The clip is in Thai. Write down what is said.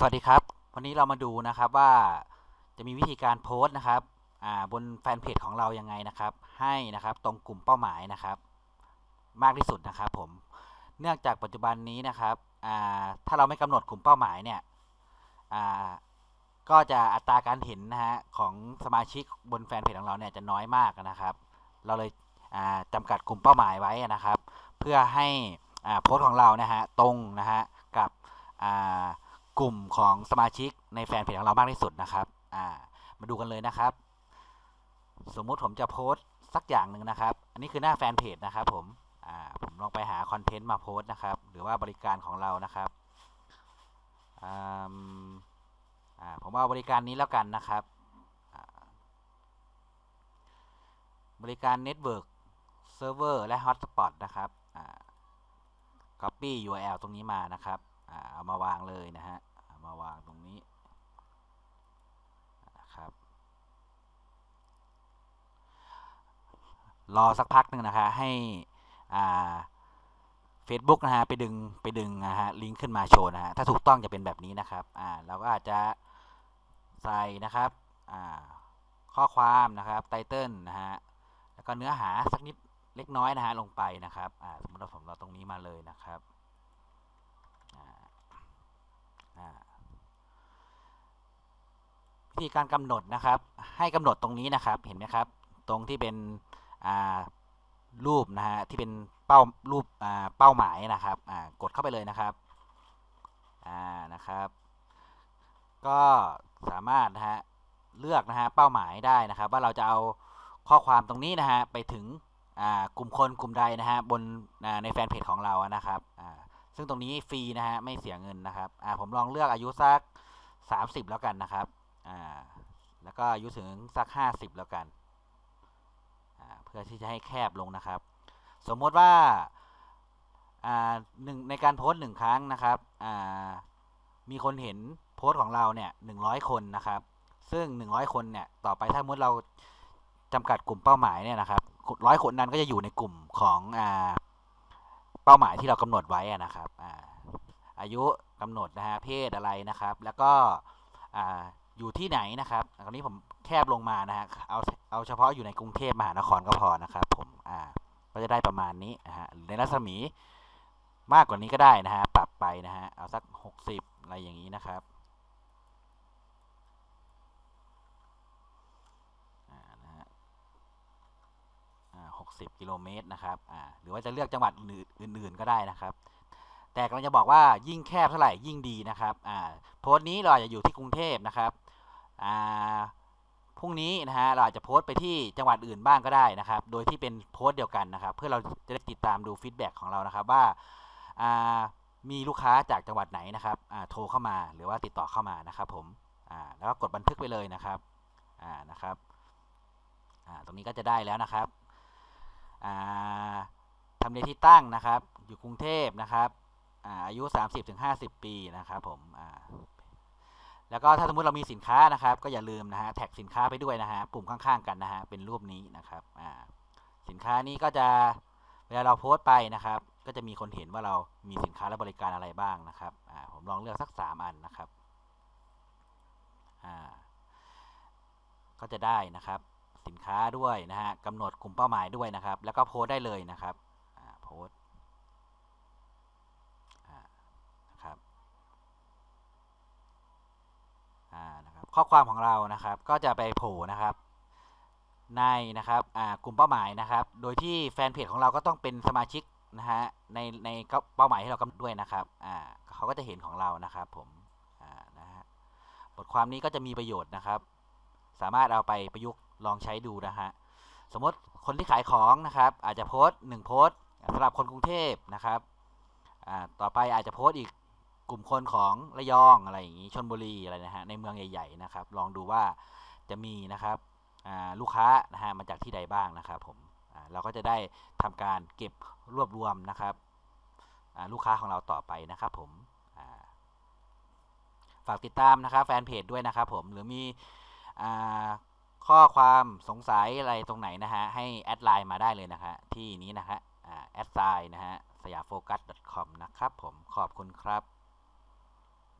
สวัสดีครับ วันนี้เรามาดูนะครับว่าจะมีวิธีการโพสต์นะครับบนแฟนเพจของเรายังไงนะครับ ให้นะครับตรงกลุ่มเป้าหมายนะครับ มากที่สุดนะครับผมเนื่องจากปัจจุบันนี้นะครับถ้าเราไม่กำหนดกลุ่มเป้าหมายเนี่ยก็จะอัตราการเห็นนะฮะของสมาชิกบนแฟนเพจของเราเนี่ยจะน้อยมากนะครับ เราเลยอ่าจำกัดกลุ่มเป้าหมายไว้นะครับ เพื่อให้โพสต์ของเรานะฮะตรงนะฮะกับอ่า กลุ่มของสมาชิกในแฟนเพจของเรามากที่สุดนะครับ อ่า มาดูกันเลยนะครับ สมมุติผมจะโพสต์สักอย่างหนึ่งนะครับ อันนี้คือหน้าแฟนเพจนะครับ ผม อ่า ผมลองไปหาคอนเทนต์มาโพสต์นะครับ หรือว่าบริการของเรานะครับ อ่า อ่า ผมเอาบริการนี้แล้วกันนะครับ บริการ Network Server และ Hotspot นะครับ อ่า Copy URL ตรงนี้มานะครับ อ่า เอามาวางเลยนะฮะ มาวางตรงนี้นะครับรอสักพักหนึ่งนะคะให้อ่า Facebook นะฮะไปดึงไปดึงนะฮะลิงก์ขึ้นมาโชว์นะฮะถ้าถูกต้องจะเป็นแบบนี้นะครับอ่าเราก็อาจจะใส่นะครับอ่าข้อความนะครับไตเติลนะฮะแล้วก็เนื้อหาสักนิดเล็กน้อยนะฮะลงไปนะครับอ่าสมมติเราผมเราตรงนี้มาเลยนะครับอ่าอ่า ธีการกำหนดนะครับ ให้กำหนดตรงนี้นะครับเห็นไหมครับ ตรงที่เป็นรูปนะฮะที่เป็นเป้ารูปเป้าหมายนะครับกดเข้าไปเลยนะครับนะครับ ก็สามารถนะฮะเลือกนะฮะเป้าหมายได้นะครับ ว่าเราจะเอาข้อความตรงนี้นะฮะไปถึงกลุ่มคนกลุ่มใดนะฮะบนในแฟนเพจของเรานะครับซึ่งตรงนี้ฟรีนะฮะไม่เสียเงินนะครับผมลองเลือกอายุสัก 30 แล้วกันนะครับ อ่าแล้วก็อายุถึงสัก 50 แล้วกัน เพื่อที่จะให้แคบลงนะครับ สมมติว่าหนึ่งในการโพสต์หนึ่งครั้งนะครับมีคนเห็นโพสต์ของเราเนี่ยหนึ่งร้อยคนนะครับ ซึ่งหนึ่งร้อยคนเนี่ยต่อไปถ้าสมมติเราจำกัดกลุ่มเป้าหมายเนี่ยนะครับร้อยคนนั้นก็จะอยู่ในกลุ่มของอเป้าหมายที่เรากำหนดไว้นะครับอาอายุกำหนดนะฮะเพศอะไรนะครับ แล้วก็ อยู่ที่ไหนนะครับคราวนี้ผมแคบลงมานะฮะเอาเอาเฉพาะอยู่ในกรุงเทพมหานครก็พอนะครับ ผมอ่าก็จะได้ประมาณนี้นะฮะในรัศมีมากกว่านี้ก็ได้นะฮะปรับไปนะฮะเอาสัก 60 อะไรอย่างนี้นะครับอ่านะฮะอ่า60 กิโลเมตรนะครับอ่าหรือว่าจะเลือกจังหวัดอื่นๆก็ได้นะครับ แต่กำลังจะบอกว่ายิ่งแคบเท่าไหร่ยิ่งดีนะครับอ่าโพสต์นี้เราอาจจะอยู่ที่กรุงเทพนะครับ พรุ่งนี้นะฮะเราอาจจะโพสต์ไปที่จังหวัดอื่นบ้างก็ได้นะครับ โดยที่เป็นโพสต์เดียวกันนะครับ เพื่อเราจะได้ติดตามดูฟีดแบ็กของเรานะครับว่ามีลูกค้าจากจังหวัดไหนนะครับโทรเข้ามาหรือว่าติดต่อเข้ามานะครับผมแล้วก็กดบันทึกไปเลยนะครับนะครับตรงนี้ก็จะได้แล้วนะครับทำเลที่ตั้งนะครับ อยู่กรุงเทพนะครับอาอายุ 30-50 ปีนะครับผม แล้วก็ถ้าสมมติเรามีสินค้านะครับ ก็อย่าลืมนะฮะแท็กสินค้าไปด้วยนะฮะปุ่มข้างๆกันนะฮะเป็นรูปนี้นะครับอ่าสินค้านี้ก็จะเวลาเราโพสต์ไปนะครับ ก็จะมีคนเห็นว่าเรามีสินค้าและบริการอะไรบ้างนะครับอ่าผมลองเลือกสักสามอันนะครับอ่าก็จะได้นะครับ สินค้าด้วยนะฮะกำหนดกลุ่มเป้าหมายด้วยนะครับ แล้วก็โพสต์ได้เลยนะครับอ่าโพสต์อ่านะครับ อ่านะครับ ข้อความของเรานะครับ ก็จะไปโผล่นะครับ ในนะครับอ่ากลุ่มเป้าหมายนะครับ โดยที่แฟนเพจของเราก็ต้องเป็นสมาชิกนะฮะในในเป้าหมายที่เรากำหนดด้วยนะครับอ่าเขาก็จะเห็นของเรานะครับผมอ่านะฮะบทความนี้ก็จะมีประโยชน์นะครับ สามารถเอาไปประยุกต์ลองใช้ดูนะฮะสมมติคนที่ขายของนะครับ อาจจะโพสต์หนึ่งโพสต์สำหรับคนกรุงเทพนะครับอ่าต่อไปอาจจะโพสต์อีก กลุ่มคนของระยองอะไรอย่างนี้ชนบุรีอะไรนะฮะในเมืองใหญ่ๆนะครับ ลองดูว่าจะมีนะครับลูกค้านะฮะมาจากที่ใดบ้างนะครับผมเราก็จะได้ทำการเก็บรวบรวมนะครับลูกค้าของเราต่อไปนะครับผมฝากติดตามนะครับแฟนเพจด้วยนะครับผมหรือมีข้อความสงสัยอะไรตรงไหนนะฮะให้แอดไลน์มาได้เลยนะฮะที่นี้นะฮะแอดไซน์นะฮะสยามโฟกัส .com นะครับผมขอบคุณครับ